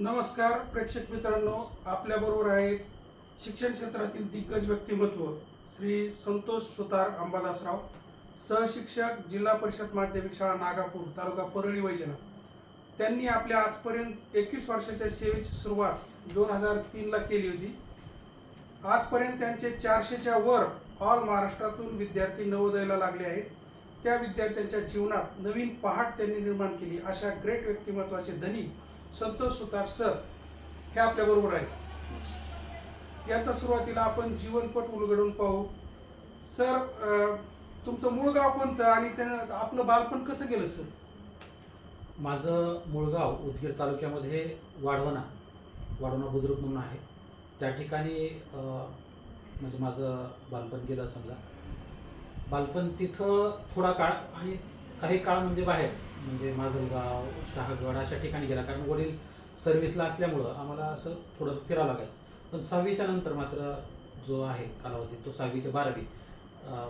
नमस्कार प्रेक्षक मित्रांनो. आपल्याबरोबर आहेत शिक्षण क्षेत्रातील दिग्गज व्यक्तिमत्व श्री संतोष सुतार अंबादासराव सहशिक्षक जिल्हा परिषद माध्यमिक शाळा नागापूर तालुका परळी वैजना त्यांनी आपल्या आजपर्यंत एकवीस वर्षाच्या सेवेची सुरुवात दोन हजार तीनला केली होती. आजपर्यंत त्यांचे चारशेच्या वर ऑल महाराष्ट्रातून विद्यार्थी नवोदयाला लागले आहेत. त्या विद्यार्थ्यांच्या जीवनात नवीन पहाट त्यांनी निर्माण केली. अशा ग्रेट व्यक्तिमत्वाचे धनी संतोष सुतार सर हे आपल्या बरोबर आहेत. याचा सुरुवातीला आपण जीवनपट उलगडून पाहू. सर तुमचं मूळ गाव कोणतं आणि आपलं बालपण कसं गेलं सर? माझं मूळगाव उदगीर तालुक्यामध्ये वाढवणा वाढवणा बुद्रुक म्हणून आहे. त्या ठिकाणी म्हणजे माझं बालपण गेलं समजा. बालपण तिथं थोडा काळ आणि काही काळ म्हणजे बाहेर. म्हणजे माजलगाव शहागड अशा ठिकाणी गेला. कारण वडील सर्व्हिसला असल्यामुळं आम्हाला असं थोडं फिरावं लागायचं. पण सहावीच्या नंतर मात्र जो आहे कालावधी तो सहावी ते बारावी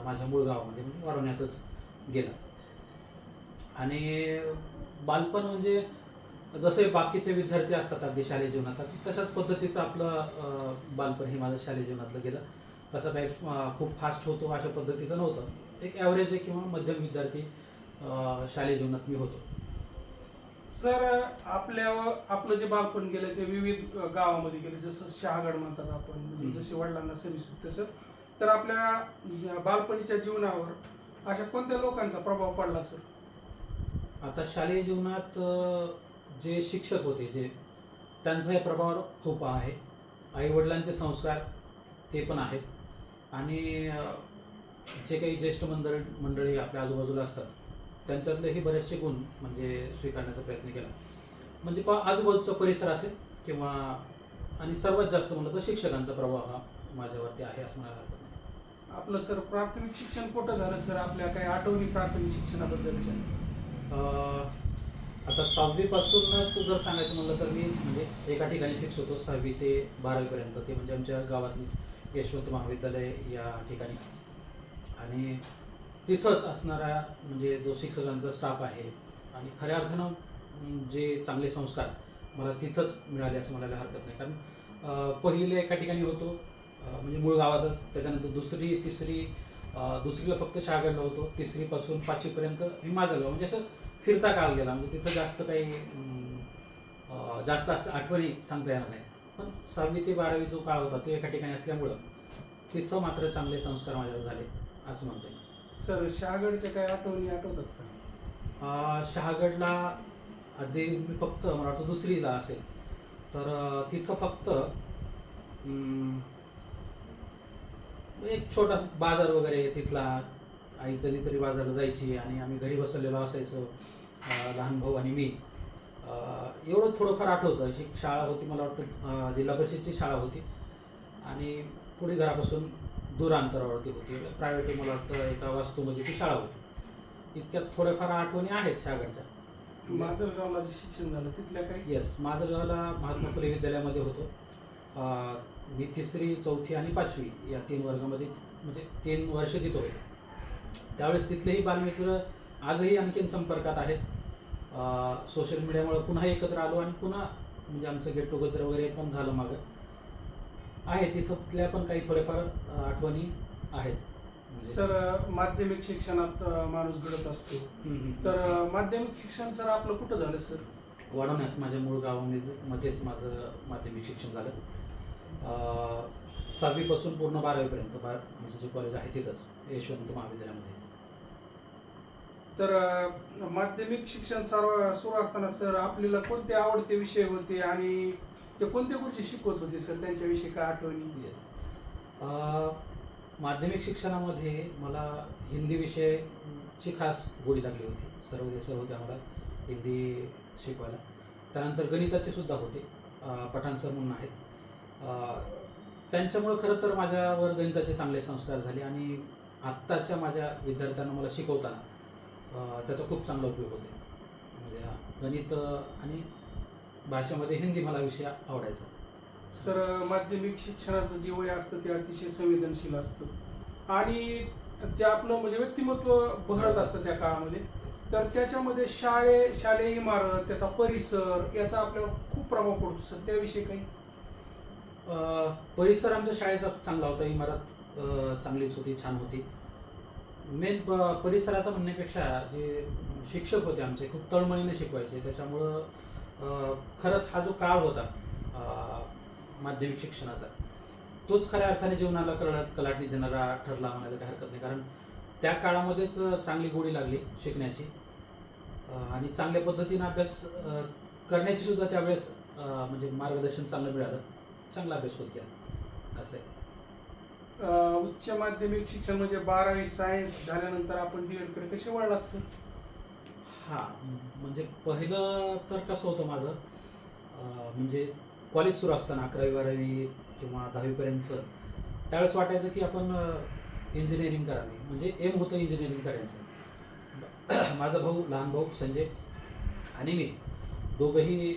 माझ्या मूळ गावामध्ये म्हणजे वाढवण्यातच गेला. आणि बालपण म्हणजे जसे बाकीचे विद्यार्थी असतात अगदी शालेय जीवनात तशाच पद्धतीचं आपलं बालपण हे माझं शालेय जीवनातलं गेलं. तसं काही खूप फास्ट होतो अशा पद्धतीचं नव्हतं. एक ॲव्हरेज आहे किंवा मध्यम विद्यार्थी शालेय जीवनात मी होतो. सर आपल्या आपलं जे बालपण गेलं ते विविध गावामध्ये गेलं जसं शहागड म्हणतात आपण म्हणजे. जसे वडिलांना होती तसं तर आपल्या बालपणीच्या जीवनावर अशा कोणत्या लोकांचा प्रभाव पडला सर? आता शालेय जीवनात जे शिक्षक होते जे त्यांचाही प्रभाव खूप आहे. आई वडिलांचे संस्कार ते पण आहेत. आणि जे काही ज्येष्ठ मंडळी मंडळी आपल्या आजूबाजूला असतात त्यांच्यातलेही बरेचसे गुण म्हणजे स्वीकारण्याचा प्रयत्न केला. म्हणजे पा आजूबाजूचा परिसर असेल किंवा आणि सर्वात जास्त म्हणलं तर शिक्षकांचा प्रभाव हा माझ्यावरती आहे असं म्हणायला हरकत नाही. आपलं सर प्राथमिक शिक्षण कुठं झालं सर? आपल्या काही आठवणी प्राथमिक शिक्षणाबद्दलच्या अं, आता सहावीपासूनच जर सांगायचं म्हणलं तर मी म्हणजे एका ठिकाणी फिक्स होतो सहावी ते बारावीपर्यंत. ते म्हणजे आमच्या गावातली यशवंत महाविद्यालय या ठिकाणी. आणि तिथंच असणारा म्हणजे जो शिक्षकांचा स्टाफ आहे आणि खऱ्या अर्थानं जे चांगले संस्कार मला तिथंच मिळाले असं म्हणायला हरकत नाही. कारण पहिले एका ठिकाणी होतो म्हणजे मूळ गावातच. त्याच्यानंतर दुसरी तिसरी दुसरीला फक्त शहागडला होतो. तिसरीपासून पाचवीपर्यंत हे माझं गाव. म्हणजे असं फिरता काळ गेला. म्हणजे तिथं जास्त काही जास्त असं आठवणी सांगता येणार नाही. पण सहावी ते बारावी जो काळ होता तो एका ठिकाणी असल्यामुळं तिथं मात्र चांगले संस्कार माझ्यावर झाले असं म्हणता येईल. सर शहागडच्या काय आठवणी आठवतात का? अं, शहागडला आधी मी फक्त मला वाटतं दुसरीला असेल तर अं, तिथं फक्त अं, एक छोटा बाजार वगैरे तिथला आई कधीतरी बाजारला जायची आणि आम्ही घरी बसलेलो असायचो अं, लहान भाऊ आणि मी. अं, एवढं थोडंफार आठवतं अशी शाळा होती मला वाटतं अं, जिल्हा परिषदची शाळा होती. आणि पुढे घरापासून दूर अंतरावरती होती. प्रायव्हेट मला वाटतं एका वास्तूमध्ये ती शाळा होती. इतक्यात थोड्याफार आठवणी आहेत शागडच्या माझं जे शिक्षण झालं तिथल्या काही? येस माझं गावाला महात्मा फुले विद्यालयामध्ये होतो. अं, मी तिसरी चौथी आणि पाचवी या तीन वर्गामध्ये म्हणजे तीन वर्ष तिथं होतो. त्यावेळेस तिथलेही बालमित्र आजही आणखीन संपर्कात आहेत. सोशल मीडियामुळे पुन्हा एकत्र आलो आणि पुन्हा म्हणजे आमचं गेट टुगेदर वगैरे पण झालं मागं. आहे तिथल्या पण काही थोडेफार अं, आठवणी आहेत. म्हणजे- सर माध्यमिक शिक्षणात माणूस घडत असतो. तर माध्यमिक शिक्षण सर आपलं कुठं झालं सर? वाढवण्यात माझ्या मूळ गावामध्ये मध्येच माझं माध्यमिक शिक्षण झालं. सहावीपासून पूर्ण बारावीपर्यंत बा माझं जे कॉलेज आहे तिथंच यशवंत महाविद्यालयामध्ये. तर माध्यमिक शिक्षण सर्व सुरू असताना सर आपल्याला कोणते आवडते विषय होते आणि ते कोणत्या गोष्टी शिकवत होते सर? त्यांच्याविषयी काय आठवणी Yes. माध्यमिक शिक्षणामध्ये मला हिंदी विषयाची खास गोडी लागली होती. सर्व सर होते आम्हाला हिंदी शिकवायला. त्यानंतर गणिताचे सुद्धा होते. पठाण सर म्हणून आहेत. त्यांच्यामुळं खरं तर माझ्यावर गणिताचे चांगले संस्कार झाले आणि आत्ताच्या माझ्या विद्यार्थ्यांना मला शिकवताना त्याचा खूप चांगला उपयोग होतो म्हणजे गणित आणि भाषेमध्ये हिंदी मला विषय आवडायचा. सर माध्यमिक शिक्षणाचं जे वय असतं ते अतिशय संवेदनशील असतं. आणि ते आपलं म्हणजे व्यक्तिमत्व बहरत असतं त्या काळामध्ये. तर त्याच्यामध्ये शाळे शालेय इमारत त्याचा परिसर याचा आपल्याला खूप प्रभाव पडतो. सर त्याविषयी काही? परिसर आमच्या शाळेचा चांगला होता. इमारत चांगलीच होती छान होती. मेन प परिसराचा म्हणण्यापेक्षा जे शिक्षक होते आमचे खूप तळमळीने शिकवायचे. त्याच्यामुळं खरंच हा जो काळ होता माध्यमिक शिक्षणाचा तोच खऱ्या अर्थाने जीवनाला कला कलाटणी देणारा ठरला म्हणायला काही हरकत नाही. कारण त्या काळामध्येच चांगली गोडी लागली शिकण्याची आणि चांगल्या पद्धतीने अभ्यास करण्याची सुद्धा त्यावेळेस म्हणजे मार्गदर्शन चांगलं मिळालं चांगला अभ्यास होत गेला असं आहे. उच्च माध्यमिक शिक्षण म्हणजे बारावी सायन्स झाल्यानंतर आपण डी एडकडे कसे वळलात सर? हा म्हणजे पहिलं तर कसं होतं माझं म्हणजे कॉलेज सुरू असताना अकरावी बारावी किंवा दहावीपर्यंतचं त्यावेळेस वाटायचं की आपण इंजिनिअरिंग करावी. म्हणजे एम होतं इंजिनिअरिंग करायचं. माझा भाऊ लहान भाऊ संजय आणि मी दोघंही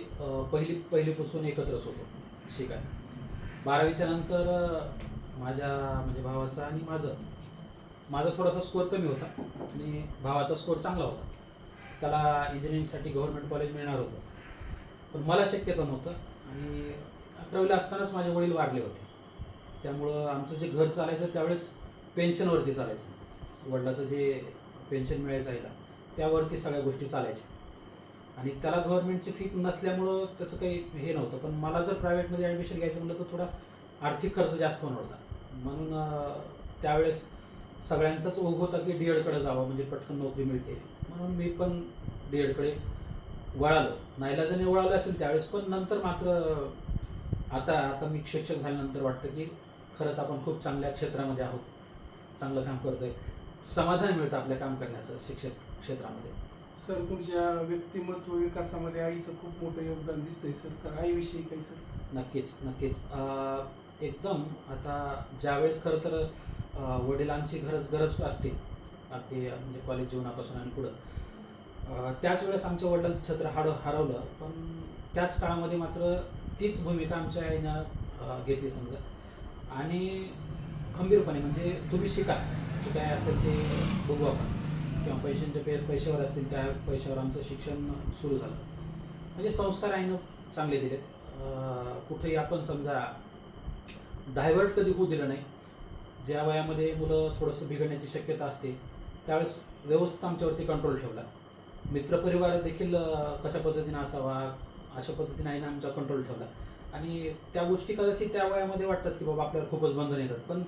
पहिली पहिलीपासून एकत्रच होतो शिकायला. बारावीच्या नंतर माझ्या म्हणजे भावाचा आणि माझं माझा थोडासा स्कोअर कमी होता आणि भावाचा स्कोअर चांगला होता. त्याला इंजिनिअरिंगसाठी गव्हर्नमेंट कॉलेज मिळणार होतं. पण मला शक्यता नव्हतं. आणि अकरावीला असतानाच माझे वडील वारले होते. त्यामुळं आमचं जे घर चालायचं त्यावेळेस पेन्शनवरती चालायचं. वडिलाचं जे पेन्शन मिळायचं आईला त्यावरती सगळ्या गोष्टी चालायच्या. आणि त्याला गव्हर्नमेंटची फी नसल्यामुळं त्याचं काही हे नव्हतं. पण मला जर प्रायव्हेटमध्ये ॲडमिशन घ्यायचं म्हटलं तर थोडा आर्थिक खर्च जास्त होणार होता. म्हणून त्यावेळेस सगळ्यांचाच ओघ होता की डी एडकडे जावं म्हणजे पटकन नोकरी मिळते. म्हणून मी पण डी एडकडे वळालो. नाईलाजाने वळालो असेल त्यावेळेस पण नंतर मात्र आता आता मी शिक्षक झाल्यानंतर वाटतं की खरंच आपण खूप चांगल्या क्षेत्रामध्ये आहोत. चांगलं काम करतोय. समाधान मिळतं आपल्या काम करण्याचं शिक्षक क्षेत्रामध्ये. सर तुमच्या व्यक्तिमत्व विकासामध्ये आईचं खूप मोठं योगदान दिसतंय सर. तर आईविषयी काही सर? नक्कीच नक्कीच. एकदम. आता ज्यावेळेस खरं तर वडिलांची गरज गरज असते अगदी म्हणजे कॉलेज जीवनापासून आणि पुढं. त्याच वेळेस आमच्या वडिलांचं छत्र हाड हरवलं. पण त्याच काळामध्ये मात्र तीच भूमिका आमच्या आईनं घेतली समजा. आणि खंबीरपणे म्हणजे तुम्ही शिका. काय असेल ते बघू आपण. किंवा पैशांचे पे पैशावर असतील त्या पैशावर आमचं शिक्षण सुरू झालं. म्हणजे संस्कार आईनं चांगले दिलेत. कुठेही आपण समजा डायव्हर्ट कधी होऊ दिलं नाही. ज्या वयामध्ये मुलं थोडंसं बिघडण्याची शक्यता असते. त्यावेळेस व्यवस्थित आमच्यावरती कंट्रोल ठेवला. मित्रपरिवार देखील कशा पद्धतीने असावा अशा पद्धतीने आईनं आमचा कंट्रोल ठेवला. आणि त्या गोष्टी कदाचित त्या वयामध्ये वाटतात की बाबा आपल्याला खूपच बंधन येतात. पण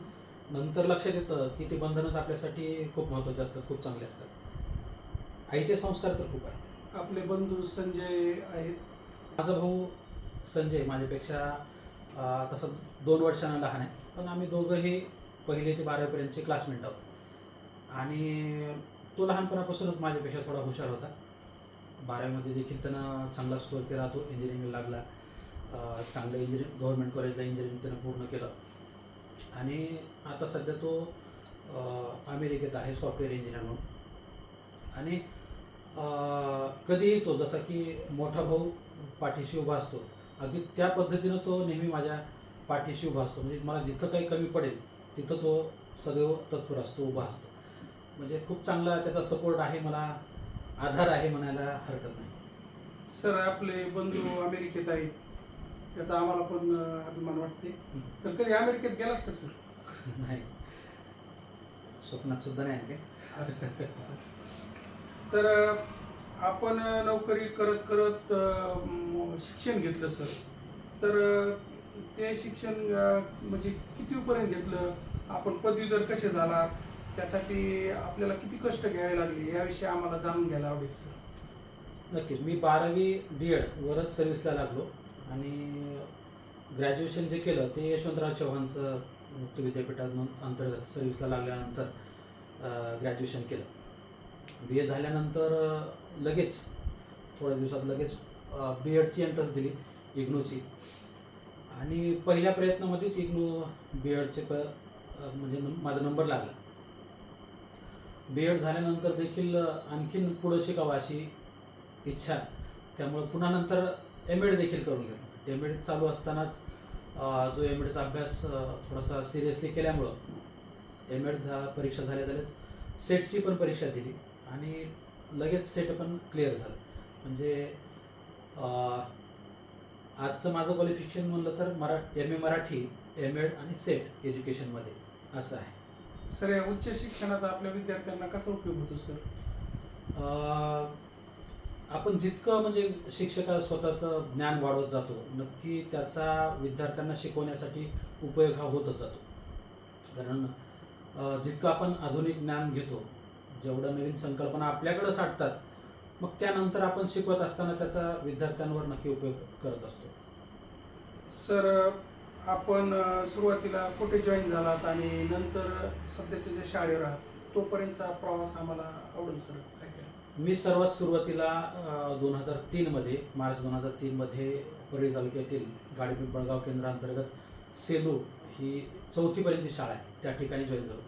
नंतर लक्षात येतं की ते बंधनच आपल्यासाठी खूप महत्त्वाचे असतात खूप चांगले असतात. आईचे संस्कार तर खूप आहेत. आपले बंधू संजय आहेत. माझा भाऊ संजय माझ्यापेक्षा तसं दोन वर्षांना लहान आहे. पण आम्ही दोघंही पहिले ते बारावीपर्यंतचे क्लासमेट आहोत. आणि तो लहानपणापासूनच माझ्यापेक्षा थोडा हुशार होता. बारावीमध्ये देखील त्यानं चांगला स्कोअर केला तो इंजिनिअरिंग लागला. चांगलं इंजिनिअरिंग गव्हर्नमेंट कॉलेजला इंजिनिअरिंग त्यानं पूर्ण केलं. आणि आता सध्या तो अमेरिकेत आहे सॉफ्टवेअर इंजिनियर म्हणून. आणि कधीही तो जसा की मोठा भाऊ पाठीशी उभा असतो. अगदी त्या पद्धतीनं तो नेहमी माझ्या पाठीशी उभा असतो. म्हणजे मला जिथं काही कमी पडेल तिथं तो सदैव तत्पर असतो उभा असतो. म्हणजे खूप चांगला त्याचा सपोर्ट आहे मला आधार आहे म्हणायला हरकत नाही. सर आपले बंधू अमेरिकेत आहेत. त्याचा आम्हाला पण अभिमान वाटते. तर कधी अमेरिकेत गेलात का सर? नाही. स्वप्नात सुद्धा नाही आणखी सर आपण नोकरी करत करत शिक्षण घेतलं सर. तर ते शिक्षण म्हणजे कितीपर्यंत घेतलं? आपण पदवीधर कसे झाला त्यासाठी आपल्याला किती कष्ट घ्यावे लागले याविषयी आम्हाला जाणून घ्यायला आवडेल सर. नक्कीच. मी बारावी बी एड वरच सर्व्हिसला लागलो. आणि ग्रॅज्युएशन जे केलं ते यशवंतराव चव्हाणचं मुक्त विद्यापीठात अंतर्गत सर्व्हिसला लागल्यानंतर ग्रॅज्युएशन केलं. बी ए झाल्यानंतर लगेच थोड्या दिवसात लगेच बी एडची एंट्रन्स दिली इग्नोची. आणि पहिल्या प्रयत्नामध्येच इग्नो बी एडचे प म्हणजे माझा नंबर लागला. बी एड झाल्यानंतर देखील आणखीन पुढं शिकावं अशी इच्छा. त्यामुळे पुन्हा नंतर एम एड देखील करून घेतो एम एड चालू असतानाच जो एम एडचा अभ्यास थोडासा सिरियसली केल्यामुळं एम एड झा परीक्षा झाल्या झाल्याच सेटची पण परीक्षा दिली आणि लगेच सेट पण क्लिअर झालं. म्हणजे आजचं माझं क्वालिफिकेशन म्हणलं तर मरा M A Marathi M Ed आणि सेट एज्युकेशनमध्ये असं आहे. सर या उच्च शिक्षणाचा आपल्या विद्यार्थ्यांना कसा उपयोग होतो सर? आपण जितकं म्हणजे शिक्षका स्वतःचं ज्ञान वाढवत जातो नक्की त्याचा विद्यार्थ्यांना शिकवण्यासाठी उपयोग हा होतच जातो. कारण जितकं आपण आधुनिक ज्ञान घेतो जेवढं नवीन संकल्पना आपल्याकडं साठतात मग त्यानंतर आपण शिकवत असताना त्याचा विद्यार्थ्यांवर नक्की उपयोग करत असतो. सर आपण सुरुवातीला कुठे जॉईन झालात आणि नंतर सध्याच्या ज्या शाळेवर आहात तोपर्यंतचा प्रवास आम्हाला आवडेल सर काय काय मी सर्वात सुरुवातीला दोन हजार तीनमध्ये मार्च दोन हजार तीनमध्ये परळी तालुक्यातील गाडी बळगाव केंद्रांतर्गत सेलू ही चौथीपर्यंतची शाळा आहे. त्या ठिकाणी जॉईन झालो.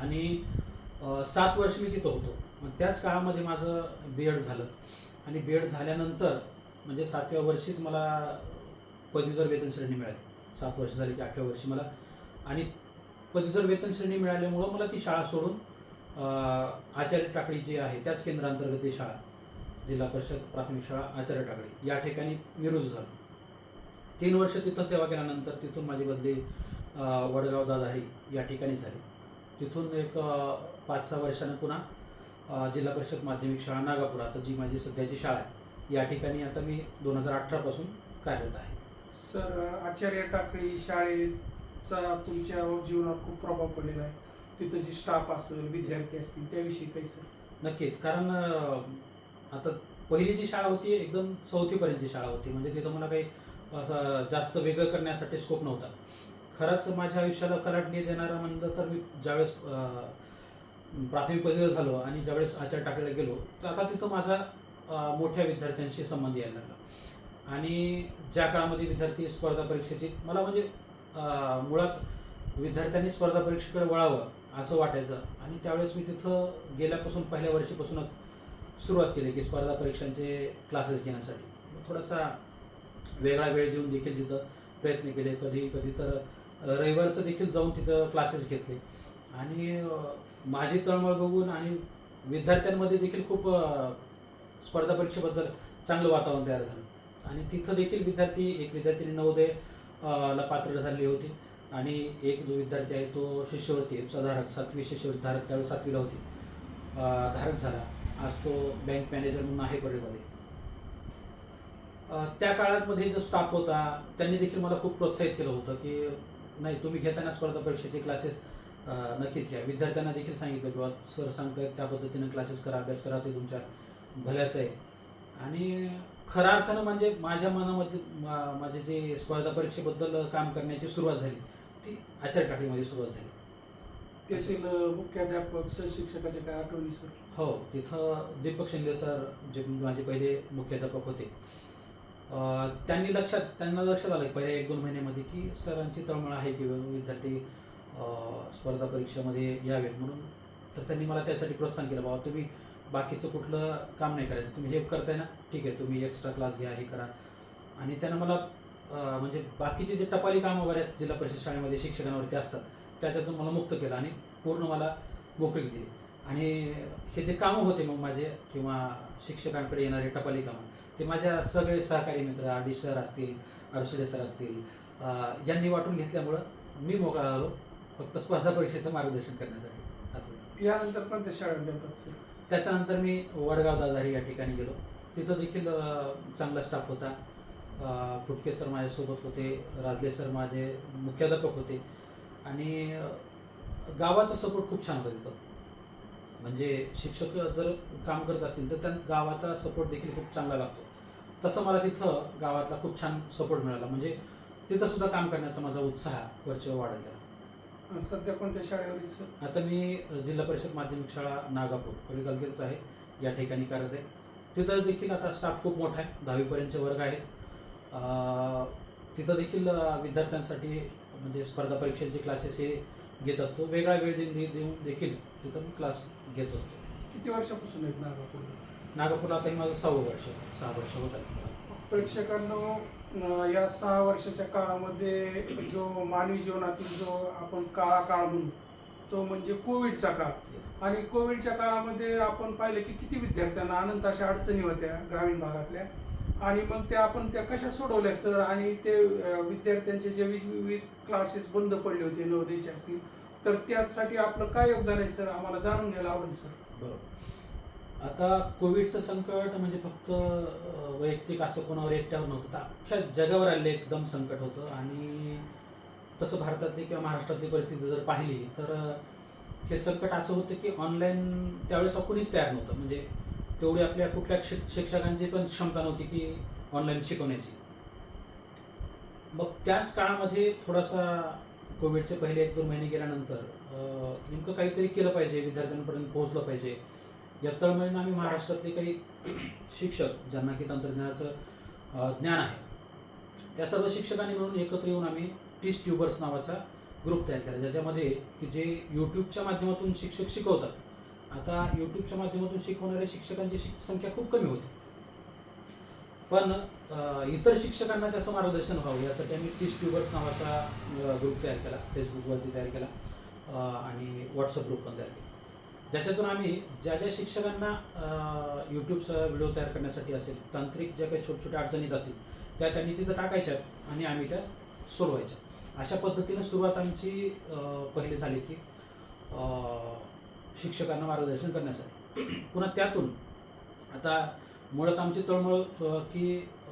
आणि सात वर्ष मी तिथं होतो. मग त्याच काळामध्ये माझं बी एड झालं. आणि बी एड झाल्यानंतर म्हणजे सातव्या वर्षीच मला पदवीधर वेतन श्रेणी मिळाली. सात वर्ष झाली की आठव्या वर्षी मला. आणि पदवीधर वेतन श्रेणी मिळाल्यामुळं मला ती शाळा सोडून आचार्य टाकळी जी आहे त्याच केंद्रांतर्गत ही शाळा जिल्हा परिषद प्राथमिक शाळा आचार्य टाकळी या ठिकाणी मी रुजू झालो. तीन वर्ष तिथं सेवा केल्यानंतर तिथून माझी बदली वडगाव दादाही या ठिकाणी झाली. तिथून एक पाच सहा वर्षानं पुन्हा जिल्हा परिषद माध्यमिक शाळा नागापूर आता जी माझी सध्याची शाळा आहे या ठिकाणी आता मी दोन हजार अठरापासून कार्यरत आहे. सर आचार्य टाकळी शाळेचा तुमच्या जीवनात खूप प्रभाव पडलेला आहे. तिथं जी स्टाफ असेल विद्यार्थी असतील त्याविषयी काही सर नक्कीच. कारण आता पहिली जी शाळा होती एकदम चौथीपर्यंतची शाळा होती. म्हणजे तिथं मला काही असं जास्त वेगळं करण्यासाठी स्कोप नव्हता. खरंच माझ्या आयुष्याला कलाटणी देणारा म्हणलं तर मी ज्यावेळेस प्राथमिक पदवीवर झालो आणि ज्यावेळेस आचार्य टाकायला गेलो तर आता तिथं माझा मोठ्या विद्यार्थ्यांशी संबंध यायला लागला. आणि ज्या काळामध्ये विद्यार्थी स्पर्धा परीक्षेची मला म्हणजे मुळात विद्यार्थ्यांनी स्पर्धा परीक्षेकडे वळावं असं वाटायचं. आणि त्यावेळेस मी तिथं गेल्यापासून पहिल्या वर्षीपासूनच सुरुवात केली की स्पर्धा परीक्षांचे क्लासेस घेण्यासाठी. थोडासा वेगळा वेळ देऊन देखील तिथं प्रयत्न केले. कधी कधी तर रविवारचं देखील जाऊन तिथं क्लासेस घेतले. आणि माझी तळमळ बघून आणि विद्यार्थ्यांमध्ये देखील खूप स्पर्धा परीक्षेबद्दल चांगलं वातावरण तयार झालं. आणि तिथं देखील विद्यार्थी एक विद्यार्थी नवोदय ला पात्र झाली होती. आणि एक जो विद्यार्थी आहे तो शिष्यवृत्ती धारक सातवी शिष्यवृत्ती धारक त्यावेळेस सातवीला होती. धारक झाला. आज तो बँक मॅनेजर म्हणून आहे परळीमध्ये त्या काळामध्ये जो स्टाफ होता त्यांनी देखील मला खूप प्रोत्साहित केलं होतं की नाही तुम्ही घेताना स्पर्धा परीक्षेचे क्लासेस नक्कीच घ्या. विद्यार्थ्यांना देखील सांगितलं किंवा सर सांगतात त्या पद्धतीने क्लासेस करा अभ्यास करा ते तुमच्या भल्याचं आहे. आणि खऱ्या अर्थानं म्हणजे माझ्या मनामध्ये मा- माझे जे स्पर्धा परीक्षेबद्दल काम करण्याची सुरुवात झाली ती आचार्य टाकळीमध्ये सुरुवात झाली. अ, मुख्याध्यापक सहशिक्षकाच्या काय आठवणी सर? हो तिथं दीपक शिंदे सर जे माझे पहिले मुख्याध्यापक होते त्यांनी लक्षात त्यांना लक्षात आलं पहिल्या एक दोन महिन्यामध्ये की सरांची तळमळ आहे की विद्यार्थी स्पर्धा परीक्षेमध्ये यावेत म्हणून. तर त्यांनी मला त्यासाठी प्रोत्साहन केलं बाबा तुम्ही बाकीचं कुठलं काम नाही करायचं तुम्ही हे करताय ना ठीक आहे तुम्ही एक्स्ट्रा क्लास घ्या हे करा. आणि त्यानं मला म्हणजे बाकीचे जे टपाली कामं बऱ्याच जिल्हा परिषद शाळेमध्ये शिक्षकांवरती असतात त्याच्यातून मला मुक्त केलं आणि पूर्ण मला मोकळीक दिली आणि हे जे कामं होते मग माझे किंवा शिक्षकांकडे येणारे टपाली कामं ते माझ्या सगळे सहकारी मित्र आडी सर असतील अरुषडे सर असतील यांनी वाटून घेतल्यामुळं मी मोकळा झालो फक्त स्पर्धा परीक्षेचं मार्गदर्शन करण्यासाठी. असं. यानंतर पण ते शाळेत त्याच्यानंतर मी वडगाव दादारी या ठिकाणी गेलो. तिथं देखील चांगला स्टाफ होता. फुटके सर माझ्यासोबत होते राजले सर माझे मुख्याध्यापक होते. आणि गावाचा सपोर्ट खूप छान होता. तिथं म्हणजे शिक्षक जर काम करत असतील तर त्या गावाचा सपोर्ट देखील खूप चांगला लागतो. तसं मला तिथं गावातला खूप छान सपोर्ट मिळाला. म्हणजे तिथं सुद्धा काम करण्याचा माझा उत्साह वरचेवर वाढत गेला. सध्या कोणत्या शाळेवर आता मी जिल्हा परिषद माध्यमिक शाळा नागापूर परी तालुक्यातच आहे या ठिकाणी कार्यरत आहे. तिथं देखील आता स्टाफ खूप मोठा आहे. दहावीपर्यंतचे वर्ग आहेत. तिथं देखील विद्यार्थ्यांसाठी म्हणजे स्पर्धा परीक्षेचे क्लासेस हे घेत असतो. वेगळा वेळ देऊन देखील तिथं मी क्लास घेत असतो. किती वर्षापासून आहेत नागापूर नागपूरला आता हे माझं सहावं वर्ष सहा वर्ष होत आहे. प्रेक्षकांनो या सहा वर्षाच्या काळामध्ये जो मानवी जीवनातील जो आपण काळा काळ म्हणू तो म्हणजे कोविडचा काळ. आणि कोविडच्या काळामध्ये आपण पाहिलं की किती विद्यार्थ्यांना अनंत अशा अडचणी होत्या ग्रामीण भागातल्या. आणि मग त्या आपण त्या कशा सोडवल्या सर? आणि ते विद्यार्थ्यांचे जे विविध क्लासेस बंद पडले होते नवोदयचे असतील तर त्यासाठी आपलं काय योगदान आहे सर? आम्हाला जाणून घ्यायला आवडेल सर. बरोबर. आता कोविडचं संकट म्हणजे फक्त वैयक्तिक असं कोणावर एकट्यावर नव्हतं. तर अख्ख्या जगावर आलेलं एकदम संकट होतं. आणि तसं भारतातली किंवा महाराष्ट्रातली परिस्थिती जर पाहिली तर हे संकट असं होतं की ऑनलाईन त्यावेळेस कोणीच तयार नव्हतं. म्हणजे तेवढी आपल्या कुठल्या शिक शिक्षकांची पण क्षमता नव्हती की ऑनलाईन शिकवण्याची. मग त्याच काळामध्ये थोडासा कोविडचे पहिले एक दोन महिने गेल्यानंतर नेमकं काहीतरी केलं पाहिजे विद्यार्थ्यांपर्यंत पोहोचलं पाहिजे. या तळमळीनं आम्ही महाराष्ट्रातले काही शिक्षक ज्यांना की तंत्रज्ञानाचं ज्ञान आहे त्या सर्व शिक्षकांनी मिळून एकत्र येऊन आम्ही टीस ट्युबर्स नावाचा ग्रुप तयार केला ज्याच्यामध्ये की जे यूट्यूबच्या माध्यमातून शिक्षक शिकवतात. आता यूट्यूबच्या माध्यमातून शिकवणाऱ्या शिक्षकांची शिक संख्या खूप कमी होती. पण इतर शिक्षकांना त्याचं मार्गदर्शन व्हावं. यासाठी आम्ही टीच ट्युबर्स नावाचा ग्रुप तयार केला. फेसबुकवरती तयार केला. आणि व्हॉट्सअप ग्रुप पण तयार केला. ज्याच्यातून आम्ही ज्या ज्या शिक्षकांना यूट्यूबचा व्हिडिओ तयार करण्यासाठी असेल तांत्रिक ज्या काही छोट्या छोट्या अडचणीत असतील त्या त्यांनी तिथं टाकायच्या आणि आम्ही त्या सोडवायच्या. अशा पद्धतीनं सुरुवात आमची पहिले पहिली झाली की शिक्षकांना मार्गदर्शन करण्यासाठी. पुन्हा त्यातून आता मुळात आमची तळमळ की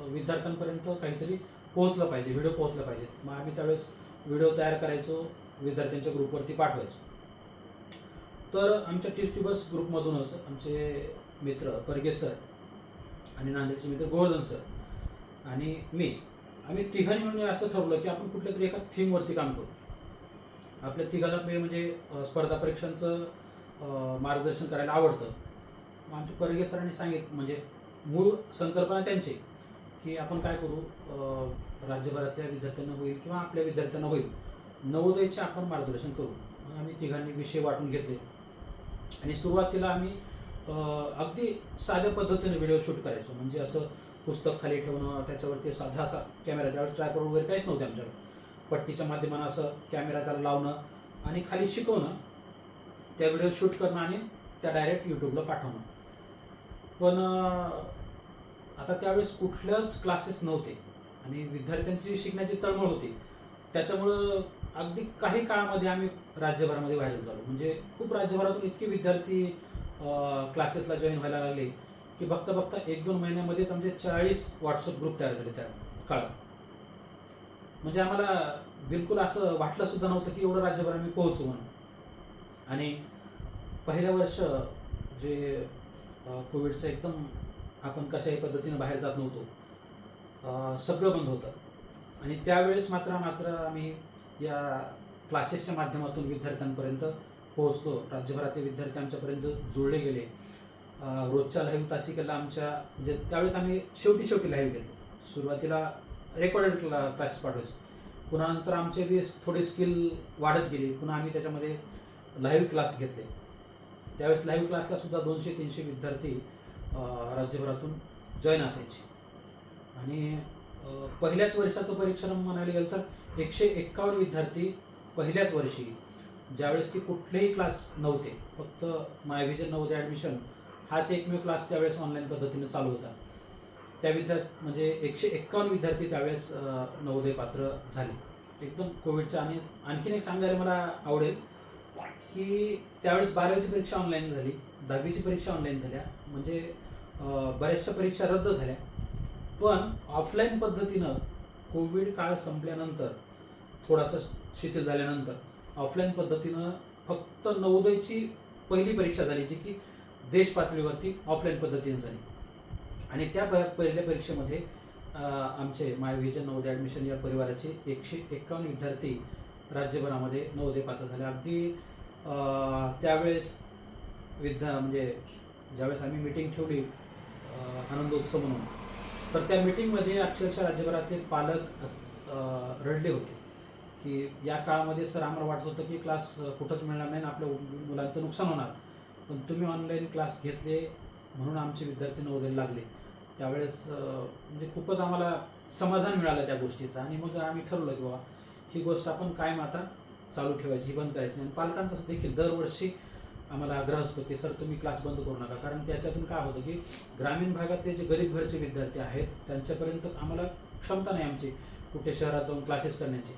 विद्यार्थ्यांपर्यंत काहीतरी पोहोचलं पाहिजे व्हिडिओ पोहोचलं पाहिजे. मग आम्ही त्यावेळेस व्हिडिओ तयार करायचो विद्यार्थ्यांच्या ग्रुपवरती पाठवायचो. तर आमच्या टीच ट्युबर्स ग्रुपमधूनच आमचे मित्र परगेश सर आणि नांदेडचे मित्र गोवर्धन सर आणि मी. आम्ही तिघांनी म्हणजे असं ठरवलं की आपण कुठल्या तरी एका थीमवरती काम करू. आपल्या तिघाला मे- म्हणजे स्पर्धा परीक्षांचं मार्गदर्शन करायला आवडतं. मग आमच्या परगे सरांनी सांगित म्हणजे मूळ संकल्पना त्यांची की आपण काय करू राज्यभरातल्या विद्यार्थ्यांना होईल किंवा आपल्या विद्यार्थ्यांना होईल नवोदयचे आपण मार्गदर्शन करू. आम्ही तिघांनी विषय वाटून घेतले. आणि सुरुवातीला आम्ही अगदी साध्या पद्धतीने व्हिडिओ शूट करायचो. म्हणजे असं पुस्तक खाली ठेवणं त्याच्यावरती साधा असा कॅमेरा त्यावर ट्रायपॉड वगैरे काहीच नव्हते आमच्याकडे. पट्टीच्या माध्यमानं असं कॅमेरा त्याला लावणं आणि खाली शिकवणं त्या व्हिडिओ शूट करणं आणि त्या डायरेक्ट यूट्यूबला पाठवणं. पण आता त्यावेळेस कुठल्याच क्लासेस नव्हते आणि विद्यार्थ्यांची शिकण्याची तळमळ होती. त्याच्यामुळं अगदी काही काळामध्ये आम्ही राज्यभरामध्ये व्हायरल झालो म्हणजे खूप राज्यभरातून इतके विद्यार्थी क्लासेसला जॉईन व्हायला लागले. की फक्त बघता एक दोन महिन्यामध्येच आमचे चाळीस व्हॉट्सअप ग्रुप तयार झाले त्या काळात. म्हणजे आम्हाला बिलकुल असं वाटलं सुद्धा नव्हतं की एवढं राज्यभर आम्ही पोहोचू म्हणून. आणि पहिल्या वर्ष जे कोविडचं एकदम आपण कशाही पद्धतीनं बाहेर जात नव्हतो सगळं बंद होतं. आणि त्यावेळेस मात्र मात्र आम्ही या क्लासेसच्या माध्यमातून विद्यार्थ्यांपर्यंत पोहोचलो. राज्यभरातील विद्यार्थी आमच्यापर्यंत जुळले गेले. रोजच्या लाईव्ह तासिकेला आमच्या म्हणजे त्यावेळेस आम्ही शेवटी शेवटी लाईव्ह गेलो. सुरुवातीला रेकॉर्डेड क्लासेस पाठवायचो. पुन्हा नंतर आमचे बी थोडी स्किल वाढत गेली. पुन्हा आम्ही त्याच्यामध्ये लाईव्ह क्लास घेतले. त्यावेळेस लाईव्ह क्लासला सुद्धा दोनशे तीनशे विद्यार्थी राज्यभरातून जॉईन असायचे. आणि पहिल्याच वर्षाचं परीक्षण म्हणायला गेलं तर एकशे एक्कावन्न विद्यार्थी पहिल्याच वर्षी ज्यावेळेस की कुठलेही क्लास नव्हते. फक्त मायव्हिजन नव्हते ॲडमिशन हाच एकमेव क्लास त्यावेळेस ऑनलाईन पद्धतीने चालू होता. त्या विद्यार्थी म्हणजे एकशे एक्कावन्न विद्यार्थी त्यावेळेस नवोदय पात्र झाले. एकदम कोविडच्या आणि आणखीन एक सांगायला मला आवडेल की त्यावेळेस बारावीची परीक्षा ऑनलाईन झाली दहावीची परीक्षा ऑनलाईन झाल्या. म्हणजे बऱ्याचशा परीक्षा रद्द झाल्या. पण ऑफलाईन पद्धतीनं कोविड काळ संपल्यानंतर थोडासा शिथिल झाल्यानंतर ऑफलाईन पद्धतीनं फक्त नवोदयची पहिली परीक्षा झाली जी की देश पातळीवरती ऑफलाईन पद्धतीने झाली. आणि त्या प- पहिल्या परीक्षेमध्ये आमचे माय विजन नवोदय ॲडमिशन या परिवाराचे एकशे एक्कावन्न विद्यार्थी राज्यभरामध्ये नवोदय पात्र झाले. अगदी त्यावेळेस विद्या म्हणजे ज्यावेळेस आम्ही मिटिंग ठेवली आनंद आनंदोत्सव म्हणून तर त्या मिटिंगमध्ये अक्षरशः राज्यभरातले पालक रडले होते. की या काळामध्ये सर आम्हाला वाटत होतं की क्लास कुठंच मिळणार नाही आणि आपल्या मुलांचं नुकसान होणार. पण तुम्ही ऑनलाईन क्लास घेतले म्हणून आमचे विद्यार्थी नवोदयला लागले. त्यावेळेस म्हणजे खूपच आम्हाला समाधान मिळालं त्या गोष्टीचं. आणि मग आम्ही ठरवलं की बाबा ही गोष्ट आपण कायम आता चालू ठेवायची ही बंद करायची. आणि पालकांचा देखील दरवर्षी आम्हाला आग्रह असतो की सर तुम्ही क्लास बंद करू नका. कारण त्याच्यातून काय होतं की ग्रामीण भागातले जे गरीब घरचे विद्यार्थी आहेत त्यांच्यापर्यंत आम्हाला क्षमता नाही आमची कुठे शहरात जाऊन क्लासेस करण्याची.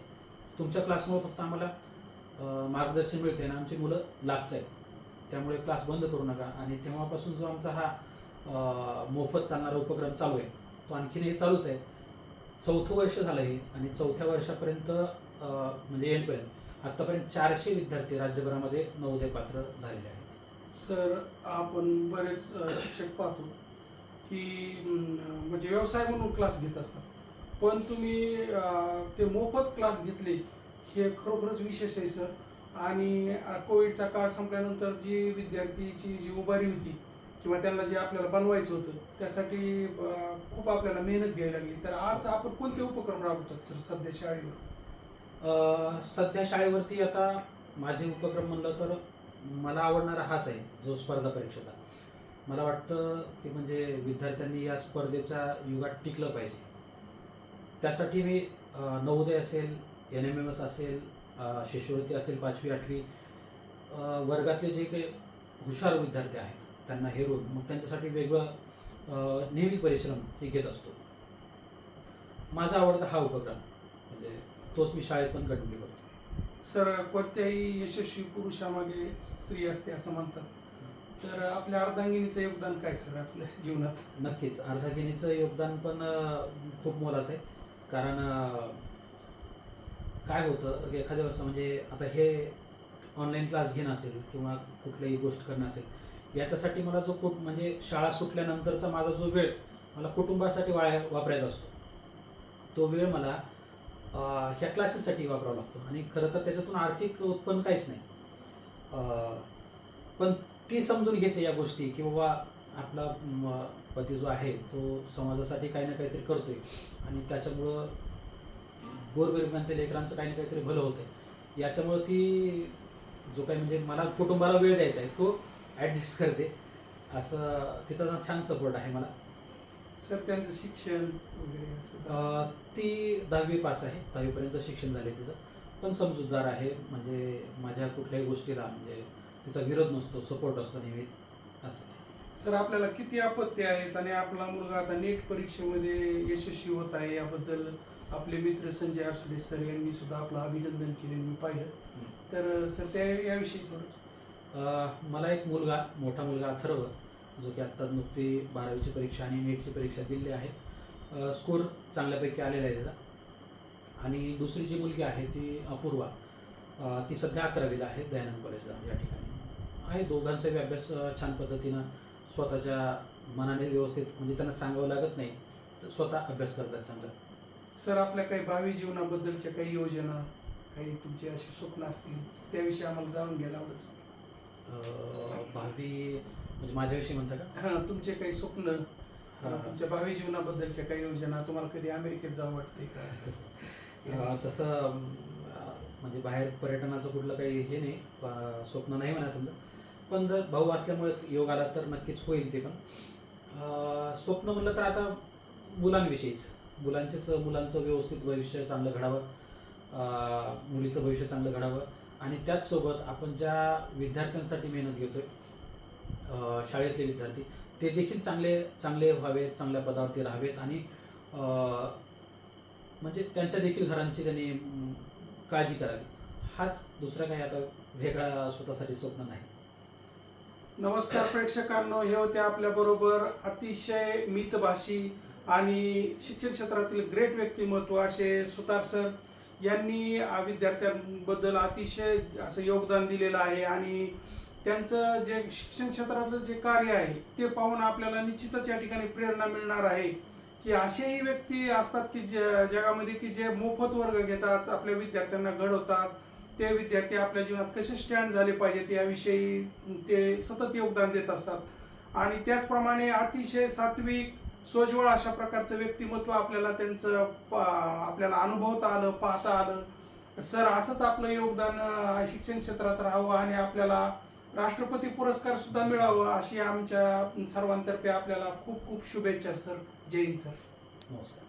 तुमच्या क्लासमुळे फक्त आम्हाला मार्गदर्शन मिळते आणि आमची मुलं लागत आहेत त्यामुळे क्लास बंद करू नका. आणि तेव्हापासून जो आमचा हा मोफत चालणारा उपक्रम चालू आहे तो आणखीन हे चालूच आहे. चौथं वर्ष झालं हे आणि चौथ्या वर्षापर्यंत म्हणजे एंडपर्यंत आत्तापर्यंत चारशे विद्यार्थी राज्यभरामध्ये नवोदय पात्र झालेले आहेत. सर आपण बरेच शिक्षक पाहतो की म्हणजे व्यवसाय म्हणून क्लास घेत असतात. पण तुम्ही ते मोफत क्लास घेतले हे खरोखरच विशेष आहे सर? आणि कोविडचा काळ संपल्यानंतर जी विद्यार्थीची जी उभारी होती किंवा त्यांना जे आपल्याला बनवायचं होतं त्यासाठी खूप आपल्याला मेहनत घ्यावी लागली. तर आज आपण कोणते उपक्रम राबवतात सर सध्या शाळेवर? सध्या शाळेवरती आता माझे उपक्रम म्हणलं तर मला आवडणारा हाच आहे जो स्पर्धा परीक्षेचा. मला वाटतं की म्हणजे विद्यार्थ्यांनी या स्पर्धेच्या युगात टिकलं पाहिजे. त्यासाठी मी नवोदय असेल एन एम एम एस असेल शिष्यवृत्ती असेल पाचवी आठवी वर्गातले जे काही हुशार विद्यार्थी आहेत त्यांना हेरून मग त्यांच्यासाठी वेगळं नेहमी परिश्रम हे घेत असतो. माझा आवडता हा उपक्रम म्हणजे तोच मी शाळेत पण कंटिन्यू करतो सर कोणत्याही यशस्वी पुरुषामागे स्त्री असते असं म्हणतात. तर आपल्या अर्धांगिनीचं योगदान काय सर आपल्या जीवनात? नक्कीच अर्धागिनीचं योगदान पण खूप मोलाचं आहे. कारण काय होतं? एखाद्या वर्ष म्हणजे आता हे ऑनलाईन क्लास घेणं असेल किंवा कुठलीही गोष्ट करणं असेल याच्यासाठी मला जो खूप म्हणजे शाळा सुटल्यानंतरचा माझा जो वेळ मला कुटुंबासाठी वाया वापरायचा असतो. तो वेळ मला ह्या क्लासेससाठी वापरावा लागतो. आणि खरं तर त्याच्यातून आर्थिक उत्पन्न काहीच नाही. पण ती समजून घेते या गोष्टी की बाबा आपला पती जो आहे तो समाजासाठी काही ना काहीतरी करतोय. आणि त्याच्यामुळं गोरगरिबांच्या लेकरांचं काही ना काहीतरी भलं होतंय. याच्यामुळं ती जो काही म्हणजे मला कुटुंबाला वेळ द्यायचा आहे तो ॲडजस्ट करते. असं तिचा छान सपोर्ट आहे मला. सर त्यांचं शिक्षण वगैरे ती दहावी पास आहे. दहावीपर्यंत शिक्षण झाले तिचं. पण समजूतदार आहे. म्हणजे माझ्या कुठल्याही गोष्टीला म्हणजे तिचा विरोध नसतो सपोर्ट असतो नेहमी. असं. सर आपल्याला किती आपत्ती आहेत आणि आपला मुलगा आता नीट परीक्षेमध्ये यशस्वी होत आहे याबद्दल आपले मित्र संजय आरसुडे सर यांनी सुद्धा आपलं अभिनंदन केलेलं मी पाहिलं. तर सर त्या याविषयी थोडं. मला एक मुलगा मोठा मुलगा अथर्व जो की आत्ता नुकती बारावीची परीक्षा आणि नीटची परीक्षा दिली आहे. स्कोर चांगल्यापैकी आलेला आहे त्याचा. आणि दुसरी जी मुलगी आहे ती अपूर्वा ती सध्या अकरावीला आहे दयानंद कॉलेजला या ठिकाणी. आहे दोघांचाही अभ्यास छान पद्धतीनं स्वतःच्या मनाने व्यवस्थित म्हणजे त्यांना सांगावं लागत नाही तर स्वतः अभ्यास करतात चांगला. सर आपल्या काही भावी जीवनाबद्दलच्या काही योजना काही तुमची अशी स्वप्न असतील त्याविषयी आम्हाला जाणून घ्यायला आवडेल. अं, भावी म्हणजे माझ्याविषयी म्हणता का? हा तुमचे काही स्वप्न हा. तुमच्या भावी जीवनाबद्दलच्या काही योजना तुम्हाला कधी अमेरिकेत जावं वाटते का? तसं म्हणजे बाहेर पर्यटनाचं कुठलं काही हे नाही स्वप्न नाही म्हणा समजा. पण जर भाऊ असल्यामुळे योग आला तर नक्कीच होईल ते पण. स्वप्न म्हणलं तर आता मुलांविषयीच. मुलांचेच मुलांचं व्यवस्थित भविष्य चांगलं घडावं मुलीचं भविष्य चांगलं घडावं. आणि त्याचसोबत आपण ज्या विद्यार्थ्यांसाठी मेहनत घेतोय शाळेतले विद्यार्थी ते देखील चांगले चांगले व्हावेत चांगल्या पदावरती राहावेत आणि अं, म्हणजे त्यांच्या देखील घरांची त्यांनी काळजी करावी. हाच दुसरा काही आता वेगळा स्वतःसाठी स्वप्न नाही. नमस्कार प्रेक्षकांनो हे होते आपल्याबरोबर अतिशय मितभाषी आणि शिक्षण क्षेत्रातील ग्रेट व्यक्तिमत्व असे सुतार सर यांनी विद्यार्थ्यांबद्दल अतिशय असं योगदान दिलेलं आहे आणि त्यांचं जे शिक्षण क्षेत्रातलं जे कार्य आहे ते पाहून आपल्याला निश्चितच या ठिकाणी प्रेरणा मिळणार आहे. की असेही व्यक्ती असतात की ज- जगामध्ये की जे मोफत वर्ग घेतात आपल्या विद्यार्थ्यांना घडवतात ते विद्यार्थी आपल्या जीवनात कसे स्टँड झाले पाहिजेत याविषयी ते सतत योगदान देत असतात. आणि त्याचप्रमाणे अतिशय सात्विक सोज्वळ अशा प्रकारचं व्यक्तिमत्व आपल्याला त्यांचं पा- आपल्याला अनुभवता आलं पाहता आलं. सर असंच आपलं योगदान शिक्षण क्षेत्रात राहावं आणि आपल्याला राष्ट्रपती पुरस्कार सुद्धा मिळावं अशी आमच्या सर्वांतर्फे आपल्याला खूप खूप शुभेच्छा सर. जय हिंद सर. नमस्कार.